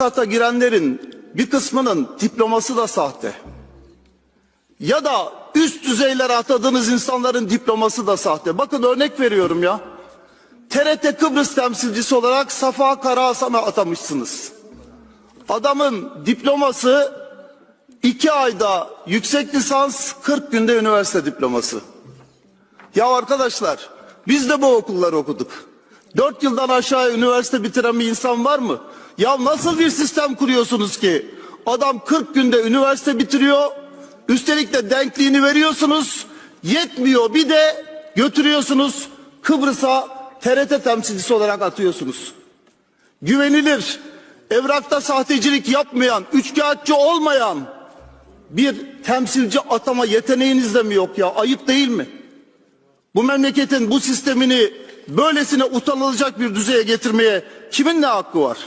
Hayata girenlerin bir kısmının diploması da sahte. Ya da üst düzeylere atadığınız insanların diploması da sahte. Bakın örnek veriyorum ya. TRT Kıbrıs temsilcisi olarak Safa Karahasan'ı atamışsınız. Adamın diploması iki ayda yüksek lisans 40 günde üniversite diploması. Ya arkadaşlar biz de bu okulları okuduk. Dört yıldan aşağı üniversite bitiren bir insan var mı? Ya nasıl bir sistem kuruyorsunuz ki? Adam 40 günde üniversite bitiriyor. Üstelik de denkliğini veriyorsunuz. Yetmiyor bir de götürüyorsunuz Kıbrıs'a TRT temsilcisi olarak atıyorsunuz. Güvenilir, evrakta sahtecilik yapmayan, üçkağıtçı olmayan bir temsilci atama yeteneğiniz de mi yok ya? Ayıp değil mi? Bu memleketin bu sistemini böylesine utanılacak bir düzeye getirmeye kimin ne hakkı var?